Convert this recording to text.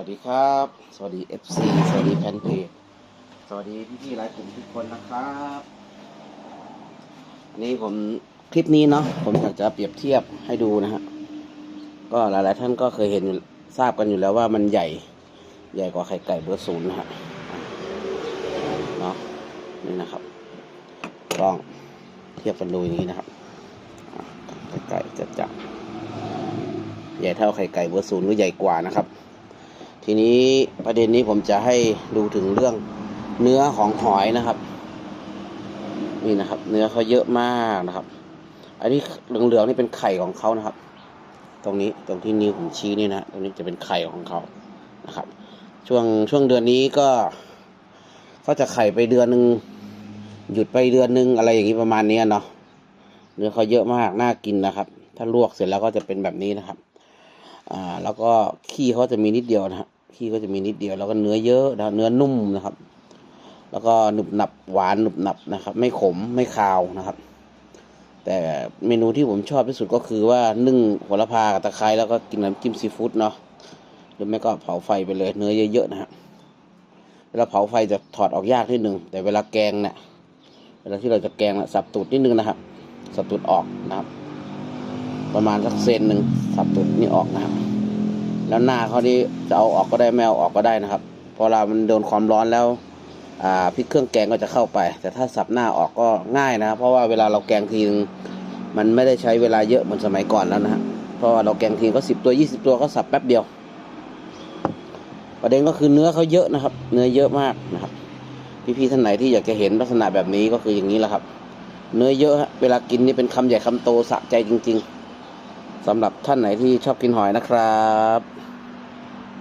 วัสดีครับ สวัสดี FC สวัสดีแฟนเพจสวัสดีพี่ๆหลายกลุ่มทุกคนนะครับอันนี้ผมคลิปนี้เนาะผมอยากจะเปรียบเทียบให้ดูนะฮะก็หลายๆท่านก็เคยเห็นทราบกันอยู่แล้วว่ามันใหญ่ใหญ่กว่าไข่ไก่เบอร์ศูนย์นะฮะเนาะนี่นะครับลองเทียบกันดูอย่างนี้นะครับไข่ไก่จะจับใหญ่เท่าไข่ไก่เบอร์ศูนย์หรือใหญ่กว่านะครับ ทีนี้ประเด็นนี้ผมจะให้ดูถึงเรื่องเนื้อของหอยนะครับ นี่นะครับ เนื้อเขาเยอะมากนะครับ อันนี้เหลืองๆนี่เป็นไข่ของเขานะครับ ตรงนี้ตรงที่นิ้วผมชี้นี่นะตรงนี้จะเป็นไข่ของเขานะครับ ช่วงช่วงเดือนนี้ก็เขาจะไข่ไปเดือนหนึ่งหยุดไปเดือนหนึ่งอะไรอย่างนี้ประมาณนี้เนาะเนื้อเขาเยอะมากน่ากินนะครับ ถ้าลวกเสร็จแล้วก็จะเป็นแบบนี้นะครับ อ่า แล้วก็ขี้เขาจะมีนิดเดียวนะฮะ ขี้ก็จะมีนิดเดียว แล้วก็เนื้อเยอะนะเนื้อนุ่มนะครับ แล้วก็หนึบหนับหวานหนึบหนับนะครับ ไม่ขมไม่คาวนะครับ แต่เมนูที่ผมชอบที่สุดก็คือว่านึ่งโหระพากับตะไคร้แล้วก็กินน้ำจิ้มซีฟู้ดเนาะหรือไม่ก็เผาไฟไปเลยเนื้อเยอะๆนะฮะเวลาเผาไฟจะถอดออกยากนิดนึงแต่เวลาแกงเนี่ยเวลาที่เราจะแกงนะสับตูดนิดนึงนะครับ สับตูดออกนะครับ ประมาณสักเซนหนึ่งสับตูดนี่ออกนะครับ แล้วหน้าเขานี่จะเอาออกก็ได้ไม่เอาออกก็ได้นะครับพอเรามันโดนความร้อนแล้วอ่าพริกเครื่องแกงก็จะเข้าไป แต่ถ้าสับหน้าออกก็ง่ายนะ เพราะว่าเวลาเราแกงทีนึงมันไม่ได้ใช้เวลาเยอะเหมือนสมัยก่อนแล้วนะฮะเพราะว่าเราแกงทีก็สิบตัวยี่สิบตัวก็สับแป๊บเดียว ประเด็นก็คือเนื้อเขาเยอะนะครับ เนื้อเยอะมากนะครับ พี่ๆท่านไหนที่อยากจะเห็นลักษณะแบบนี้ก็คืออย่างนี้แหละครับ เนื้อเยอะฮะเวลากินนี่เป็นคำใหญ่คำโตสะใจจริง ๆ สำหรับท่านไหนที่ชอบกินหอยนะครับ